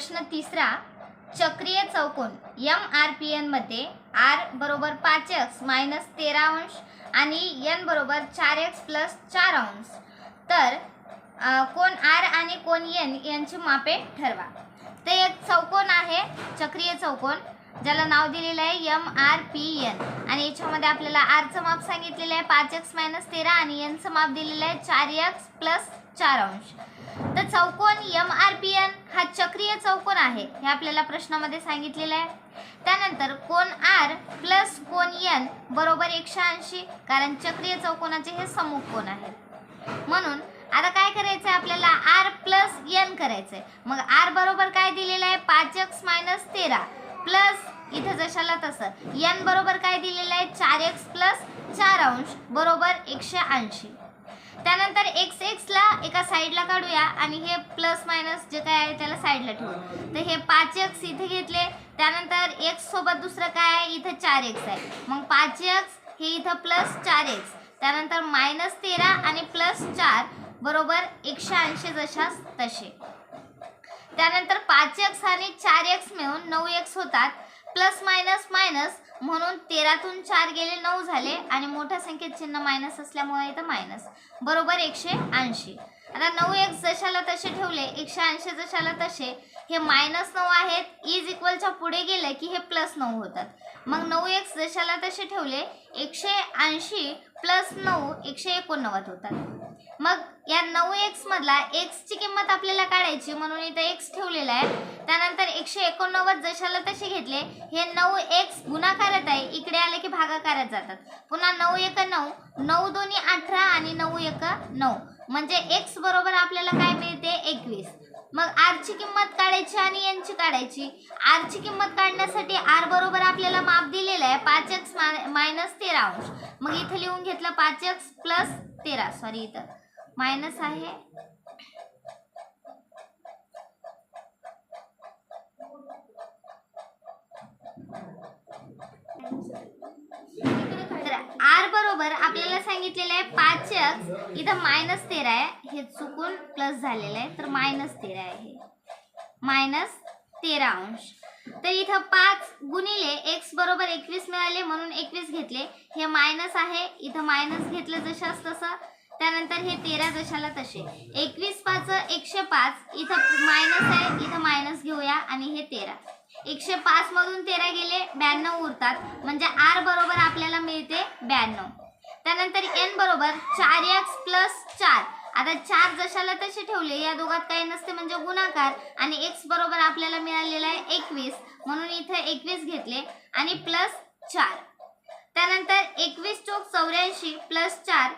प्रश्न तिसरा चक्रीय चौकोन एम आर पी एनमध्ये आर बरोबर पाच एक्स मायनस तेरा अंश आणि एन बरोबर चार एक्स प्लस चार अंश तर कोण आर आणि कोण एन यांची मापे ठरवा. ते एक चौकोन आहे चक्रीय चौकोन ज्याला नाव दिलेलं आहे एम आर पी एन आणि याच्यामध्ये आपल्याला आरचं माप सांगितलेलं आहे पाच एक्स मायनस तेरा आणि एनचं माप दिलेलं आहे चार एक्स प्लस चार अंश तर चौकोन एम आर पी एन हा चक्रीय चौकोन आहे हे आपल्याला प्रश्नामध्ये सांगितलेलं आहे. त्यानंतर कोण आर प्लस कोण एन बरोबर एकशे ऐंशी कारण चक्रीय चौकोनाचे हे समूह कोण आहेत. म्हणून आता काय करायचं आहे आपल्याला? आर प्लस एन करायचं आहे मग आर बरोबर काय दिलेलं आहे? पाच एक्स मायनस तेरा प्लस इथं जशाला तसं. एन बरोबर काय दिलेलं आहे? चार एक्स प्लस चार अंश बरोबर एकशे ऐंशी. त्यानंतर एक्स एक्सला एका साईडला काढूया आणि हे प्लस मायनस जे काय आहे त्याला साईडला ठेवू तर हे पाच एक्स इथे घेतले. त्यानंतर एक्स सोबत दुसरं काय आहे? इथं चार एक्स आहे. मग पाच एक्स हे इथं प्लस चार एक्स त्यानंतर मायनस तेरा आणि प्लस चार बरोबर एकशे ऐंशी जशास तसे. त्यानंतर पाच एक्स आणि चार एक्स मिळून नऊ एक्स होतात. प्लस मायनस मायनस म्हणून तेरातून चार गेले नऊ झाले आणि मोठ्या संख्येत चिन्ह मायनस असल्यामुळे इथं मायनस. बरोबर एकशे ऐंशी. आता नऊ एक जशाला तसे ठेवले एकशे ऐंशी जशाला तसे हे मायनस नऊ आहेत इज इक्वलच्या पुढे गेलं की हे प्लस नऊ होतात. मग नऊ एक जशाला तसे ठेवले एकशे ऐंशी प्लस नऊ एकशे एकोणनव्वद होतात. मग या नऊ एक्स मधला एक्सची किंमत आपल्याला काढायची म्हणून इथं एक्स ठेवलेला आहे. त्यानंतर एकशे एकोणनव्वद जशाला तसे घेतले हे नऊ एक्स गुणाकारत आहे इकडे आले की भागाकारत जातात. पुन्हा नऊ एक नऊ नऊ दोन्ही अठरा आणि नऊ एक नऊ. म्हणजे एक्स बरोबर आपल्याला काय मिळते? एकवीस. मग आरची किंमत काढायची आणि यांची काढायची. आरची किंमत काढण्यासाठी आर बरोबर आपल्याला माप दिलेलं आहे पाच एक्स मायनस तेरा अंश. मग इथं लिहून घेतलं पाच एक्स प्लस तेरा सॉरी इथं. मायनस आहे. तर आर बरोबर आपल्याला सांगितलेलं आहे पाच एक्स इथं मायनस तेरा आहे. हे चुकून प्लस झालेलं आहे तर मायनस तेरा आहे. मायनस तेरा अंश. तर इथं पाच गुणिले एक्स बरोबर एकवीस मिळाले म्हणून एकवीस घेतले. हे मायनस आहे इथं मायनस घेतलं जशास तसं. त्यानंतर हे तेरा जशाला तसे. एकवीस पाच एकशे पाच इथं मायनस आहे इथं मायनस घेऊया आणि हे तेरा. एकशे पाच मधून तेरा गेले ब्याण्णव उरतात. म्हणजे आर बरोबर आपल्याला मिळते ब्याण्णव. त्यानंतर एन बरोबर चार एक्स प्लस चार. आता चार जशाला तसे ठेवले या दोघात काही नसते म्हणजे गुणाकार आणि एक्स बरोबर आपल्याला मिळालेला आहे एकवीस. म्हणून इथे एकवीस घेतले आणि प्लस चार. त्यानंतर एकवीस चोक चौऱ्याऐंशी प्लस चार.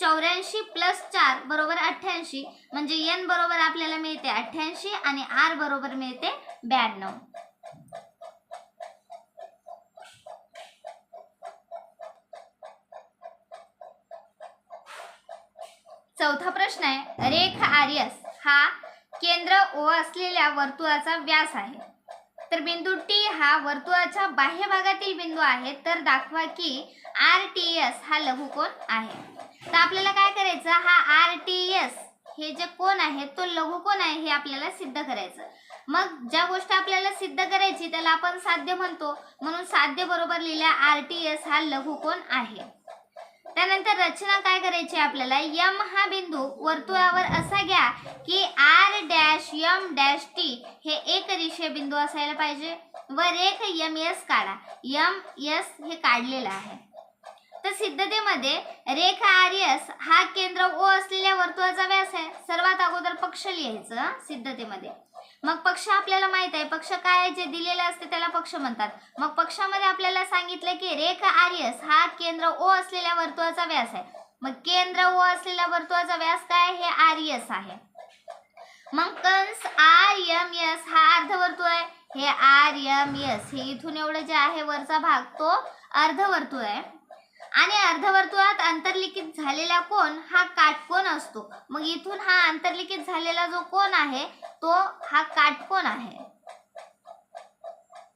चौऱ्याऐंशी प्लस चार बरोबर अठ्ठ्याऐंशी. म्हणजे एन बरोबर आपल्याला मिळते अठ्ठ्याऐंशी आणि आर बरोबर मिळते ब्याण्णव. चौथा प्रश्न आहे. रेख आर्यस हा केंद्र ओ असलेल्या वर्तुळाचा व्यास आहे. तर बिंदू टी हा वर्तुळाच्या बाह्य भागातील बिंदू आहे. तर दाखवा की आर टी एस हा लघुकोन आहे. तर आपल्याला काय करायचं? हा आर टी एस हे जे कोण आहे तो लघुकोन आहे हे आपल्याला सिद्ध करायचं. मग ज्या गोष्ट आपल्याला सिद्ध करायची त्याला आपण साध्य म्हणतो. म्हणून साध्य बरोबर लिहिल्या आर टी एस हा लघुकोन आहे. त्यानंतर रचना काय करायची आपल्याला? यम हा बिंदू वर्तुळावर असा घ्या की R dash M dash T हे एक रेषीय बिंदू असायला पाहिजे व रेख यम एस काढा. यम एस हे काढलेलं आहे. तर सिद्धतेमध्ये रेख आर एस हा केंद्र ओ असलेल्या वर्तुळाचा व्यास आहे. सर्वात अगोदर पक्ष लिहायचं सिद्धतेमध्ये. मग पक्ष आपल्याला माहीत आहे. पक्ष काय आहे? जे दिलेलं असते त्याला पक्ष म्हणतात. मग पक्षामध्ये आपल्याला सांगितलं की रेख आर्यस हा केंद्र ओ असलेल्या वर्तुळाचा व्यास आहे. मग केंद्र ओ असलेल्या वर्तुळाचा व्यास काय हे आर्यस आहे. मग कंस आर यम यस हा अर्धवर्तुळ आहे. हे आर यम यस हे इथून एवढं जे आहे वरचा भाग तो अर्धवर्तुळ आहे. आणि अर्धवर्तुळात अंतर्लिखित झालेला कोण हा काटकोन असतो. मग इथून हा अंतर्लिखित झालेला जो कोण आहे तो हा काटकोन आहे.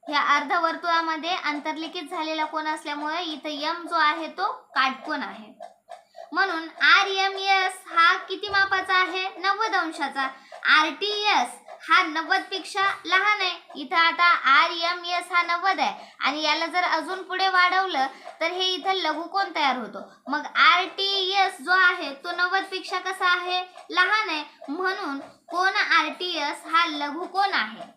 ह्या अर्धवर्तुळामध्ये अंतर्लिखित झालेला कोण असल्यामुळे इथं यम जो आहे तो काटकोन आहे. म्हणून आर एम एस हा किती मापाचा आहे? नव्वद अंशाचा. आर टी एस हा नव्वदपेक्षा लहान आहे. इथं आता आर एम एस हा नव्वद आहे. आणि याला जर अजून पुढे वाढवलं तर हे इथं लघुकोन तयार होतो? मग आर टी एस जो आहे तो नव्वदपेक्षा कसा आहे? लहान आहे. म्हणून कोण आर टी एस हा लघुकोन आहे?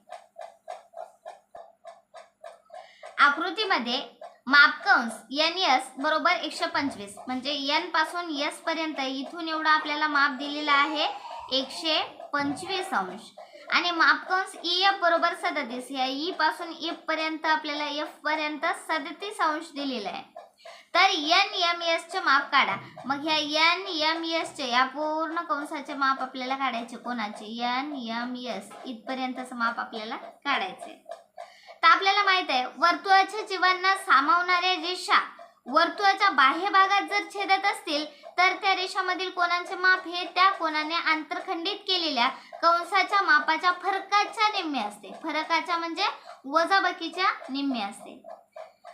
आकृतीमध्ये मापकंस एन एस बरोबर एकशे पंचवीस. म्हणजे एनपासून एस पर्यंत इथून एवढा आपल्याला माप दिलेला आहे एकशे पंचवीस अंश. आणि मापकंस ई एफ बरोबर सदतीस. या ई पासून एफ पर्यंत आपल्याला एफ पर्यंत सदतीस अंश दिलेला आहे. तर एन एम एस चे माप काढा. मग ह्या एन एम एस चे या पूर्ण कंसाचे माप आपल्याला काढायचे कोणाचे? एन एम एस इथपर्यंतचं माप आपल्याला काढायचे. तर आपल्याला माहीत आहे वर्तुळाच्या जीवांना सामावणाऱ्या रेषा वर्तुळाच्या बाह्य भागात जर छेदत असतील तर त्या रेषामधील कोणाचे माप हे त्या कोणाने आंतरखंडित केलेल्या कंसाच्या मापाच्या फरकाच्या निम्मे असते. फरकाच्या म्हणजे वजाबाकीच्या निम्मे असते.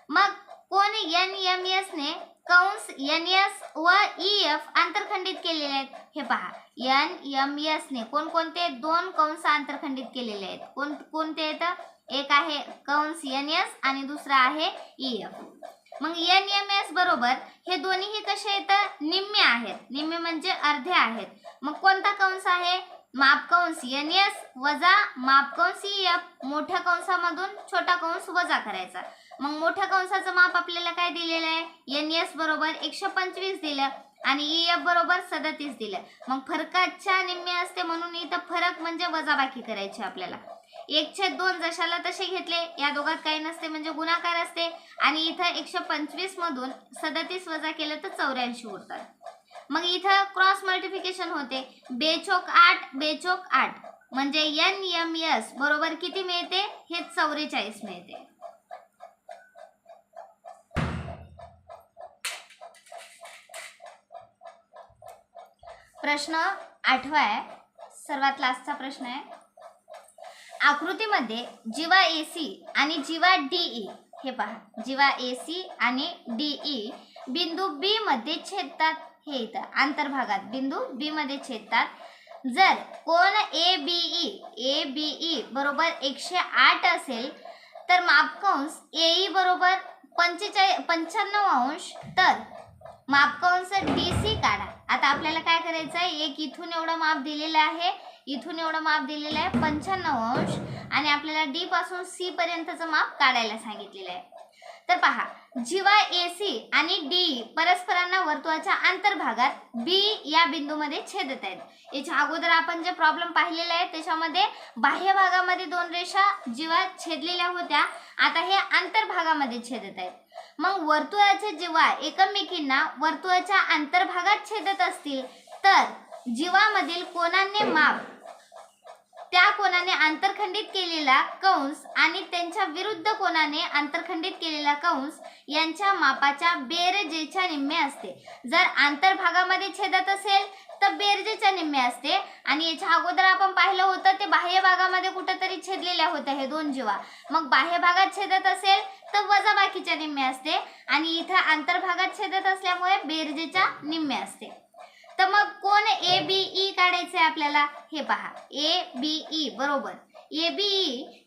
मग कोण एन एम एस ने कंस एन एस व ई एफ आंतरखंडित केलेले आहेत हे पहा. एन एम एस ने कोणकोणते दोन कंस आंतरखंडित केलेले आहेत? कोण कोणते आहेत? एक आहे कंस एन एस आणि दुसरा आहे ई एफ मग एन एम एस बरोबर हे दोन्हीही कसे आहेत निम्मे आहेत. निम्मे म्हणजे अर्धे आहेत. मग कोणता कंस आहे? माप कंस एन एस वजा माप कंस ई एफ मोठ्या कंसामधून छोटा कंस वजा करायचा. मग मोठ्या कंसाचं माप आपल्याला काय दिलेलं आहे? एन एस बरोबर एकशे पंचवीस दिलं. आणि ई एफ बरोबर सदतीस दिलं मग फरकाच्या निम्मे असते म्हणून इथं फरक म्हणजे वजाबाकी करायची आपल्याला. एकशे दोन जशाला तसे घेतले या दोघात काही नसते म्हणजे गुणाकार असते. आणि इथं एकशे पंचवीस मधून सदतीस वजा केलं तर चौऱ्याऐंशी उरतात. मग इथं क्रॉस मल्टिफिकेशन होते. बेचोक आठ बेचोक आठ. म्हणजे एन एम एस बरोबर किती मिळते? हे चौवेचाळीस मिळते. प्रश्न आठवा आहे. सर्वात लास्टचा प्रश्न आहे. आकृतीमध्ये जीवा ए सी आणि जीवा डीई हे पहा. जीवा ए सी आणि डीई बिंदू बी मध्ये छेदतात. हे इथं आंतरभागात बिंदू बी मध्ये छेदतात. जर कोण ए बीई ए बीई बरोबर एकशे आठ असेल तर मापकंस एई बरोबर पंचेचाळीस पंच्याण्णव अंश तर मापकंस डी सी काढा. आता आपल्याला काय करायचं आहे? एक इथून एवढं माप दिलेलं आहे. इथून एवढं माप दिलेलं आहे. पंच्याण्णव अंश. आणि आपल्याला डी पासून सी पर्यंतचं माप काढायला सांगितलेलं आहे. तर पहा जीवा ए सी आणि डी परस्परांना वर्तुळाच्या आंतरभागात बी या बिंदूमध्ये छेदत आहेत. याच्या अगोदर आपण जे प्रॉब्लेम पाहिलेला आहे त्याच्यामध्ये बाह्य भागामध्ये दोन रेषा जीवा छेदलेल्या होत्या. आता हे आंतरभागामध्ये छेदत आहेत. मग वर्तुळाचे जीवा एकमेकींना वर्तुळाच्या आंतरभागात छेदत असतील तर जीवामधील कोणाने माप? त्या कोणाने आंतरखंडित केलेला कंस आणि त्यांच्या विरुद्ध कोणाने आंतरखंडित केलेला कंस यांच्या मापाच्या बेरजेच्या निम्मे असते. जर आंतरभागामध्ये छेदत असेल तर बेरजेच्या निम्मे असते. आणि याच्या अगोदर आपण पाहिलं होतं ते बाह्य भागामध्ये कुठेतरी छेदलेल्या होत्या हे दोन जीवा. मग बाह्य भागात छेदत असेल तर वजाबाकीच्या निम्मे असते. आणि इथं आंतरभागात छेदत असल्यामुळे बेरजेच्या निम्मे असते. तर मग कोण ए बी ई काढायचे आपल्याला? हे पहा. ए बी ई बरोबर. ए बी ई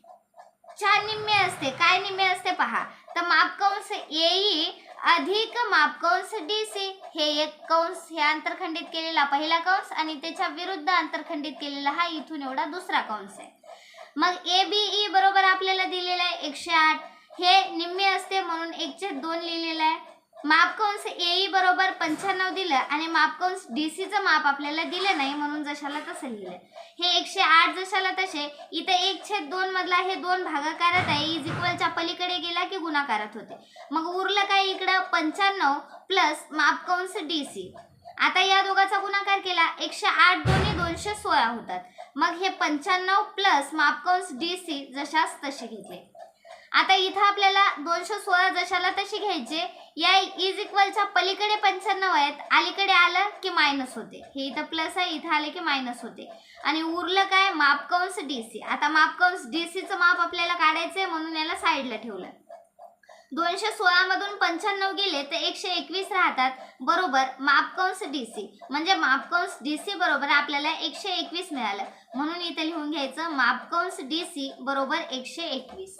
च्या निम्मे असते. काय निम्मे असते पहा. तर मापकंस ए अधिक मापकंस डी सी हे एक कंस हे आंतरखंडित केलेला पहिला कंस आणि त्याच्या विरुद्ध आंतरखंडित केलेला हा इथून एवढा दुसरा कंस आहे. मग ए बी ई बरोबर आपल्याला दिलेलं आहे एकशे आठ. हे निम्मे असते म्हणून एकशे दोन लिहिलेलं आहे. मापकंस ए बरोबर पंच्याण्णव दिलं आणि मापकंस डी सीचं माप आपल्याला दिलं नाही म्हणून जशाला तसं लिहिलं हे एकशे आठ जशाला तसे इथं एक छेद दोन मधला हे दोन भागाकारात आहे इज इक्वलच्या पलीकडे गेला की गुणाकारात होते. मग उरलं काय इकडं? पंच्याण्णव प्लस मापकंस डी सी आता या दोघाचा गुणाकार केला. एकशे आठ दोन्ही दोनशे सोळा होतात. मग हे पंच्याण्णव प्लस मापकंस डी सी जशास तसे घेतले. आता इथं आपल्याला दोनशे सोळा जशाला तशी घ्यायचे. या इज इक्वलच्या पलीकडे पंच्याण्णव आहेत. अलीकडे आलं की मायनस होते. हे इथं प्लस आहे इथं आले की मायनस होते. आणि उरलं काय? मापकंस डी सी आता मापकंस डी सीचं माप आपल्याला काढायचं आहे म्हणून याला साईडला ठेवलं. दोनशे सोळामधून पंच्याण्णव गेले तर एकशे एकवीस राहतात. बरोबर मापकंस डी सी म्हणजे मापकंस डी सी बरोबर आपल्याला एकशे एकवीस मिळालं. म्हणून इथे लिहून घ्यायचं मापकंस डी सी बरोबर एकशे एकवीस.